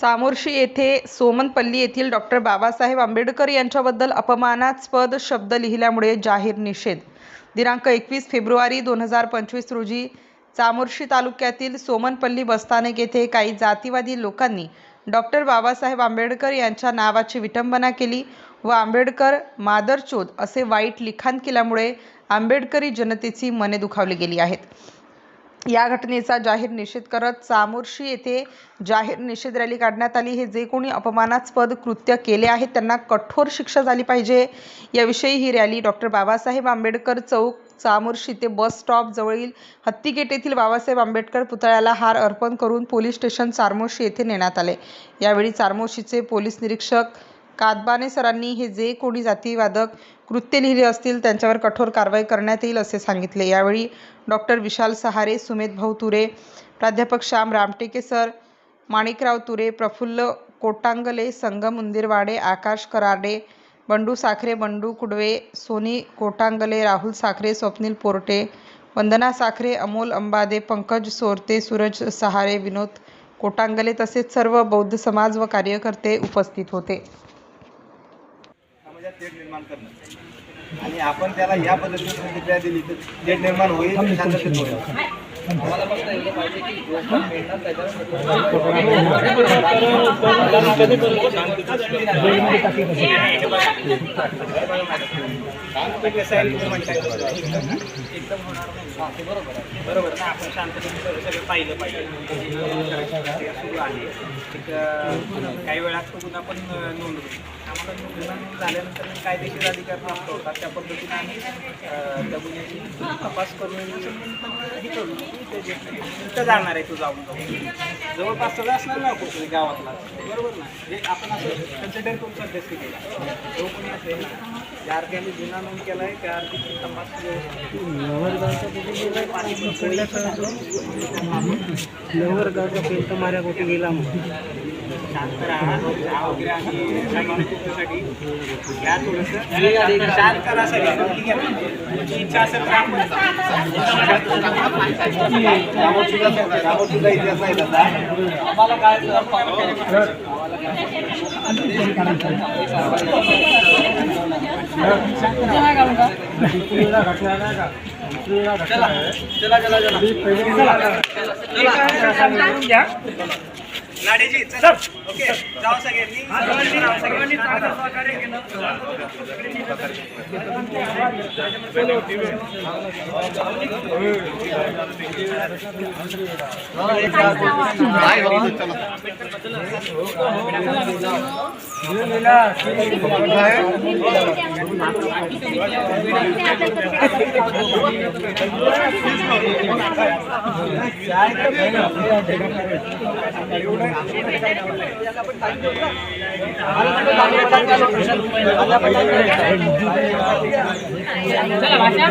चामोर्शी येथे सोमनपल्ली येथील डॉक्टर बाबासाहेब आंबेडकर यांच्याबद्दल अपमानास्पद शब्द लिहिल्यामुळे जाहीर निषेध. दिनांक एकवीस फेब्रुवारी दोन हजार पंचवीस रोजी चामोर्शी तालुक्यातील सोमनपल्ली बसस्थानक येथे काही जातीवादी लोकांनी डॉक्टर बाबासाहेब आंबेडकर यांच्या नावाची विटंबना केली व आंबेडकर मादरचोद असे वाईट लिखाण केल्यामुळे आंबेडकरी जनतेची मने दुखावली गेली आहेत. या घटनेचा जाहीर निषेध करत चामोर्शी येथे जाहीर निषेध रॅली काढण्यात आली. हे जे कोणी अपमानास्पद कृत्य केले आहेत त्यांना कठोर शिक्षा झाली पाहिजे. याविषयी ही रॅली डॉक्टर बाबासाहेब आंबेडकर चौक चामोर्शी ते बस स्टॉप जवळील हत्तीगेट येथील बाबासाहेब आंबेडकर पुतळ्याला हार अर्पण करून पोलीस स्टेशन चारमोशी येथे नेण्यात आले. यावेळी चारमोशीचे पोलीस निरीक्षक कादबाने सरांनी हे जे कोणी जातीवादक कृत्य लिहिले असतील त्यांच्यावर कठोर कारवाई करण्यात येईल असे सांगितले. यावेळी डॉक्टर विशाल सहारे सुमेध भाऊ तुरे प्राध्यापक श्याम रामटेके सर माणिकराव तुरे प्रफुल्ल कोटांगले संगम उंदीरवाडे आकाश कराडे बंडू साखरे बंडू कुडवे सोनी कोटांगले राहुल साखरे स्वप्नील पोरटे वंदना साखरे अमोल अंबादे पंकज सोरते सूरज सहारे विनोद कोटांगले तसेच सर्व बौद्ध समाज व कार्यकर्ते उपस्थित होते. तेढ निर्माण करणं आणि आपण त्याला या पद्धतीने प्रतिक्रिया दिली तर तेढ निर्माण होईल शांततेत होईल. आम्हाला फक्त एवढं पाहिजे की मिळणार एकदम होणार नाही बरोबर आहे. बरोबर ना आपण शांततेने सगळं पाहिलं पाहिजे सुरू आहे एक काही वेळात तो गुन्हा पण नोंदवू नोंद आम्हाला गुन्हा नोंद झाल्यानंतर कायदेशीर अधिकार प्राप्त होतात त्या पद्धतीने आम्ही त्या गुन्ह्याची तपास करून हे करून तिथं जाणार आहे तू जाऊन जाऊन जवळपास सगळं असणार ना कुठे गावातला. बरोबर ना? हे आपण असं कन्सिडर करून सध्याची केला. जो कोणी असेल ना ज्या अर्थी गुन्हा नोंद केला आहे त्या अर्थी गेला मग शांत राहा चहा वगैरे आम्ही तुमच्यासाठी. घ्या थोडंसं. शांत राहा सगळे. ठीक आहे? तुमची इच्छा असेल तर आपण इतिहास आहे तसा आम्हाला काय लाडेजी चला गाडीची चला. ओके जाऊ सगळ्यांनी सर्वांनी चांगलं सहकार्य केलं. चाय चला भाषा.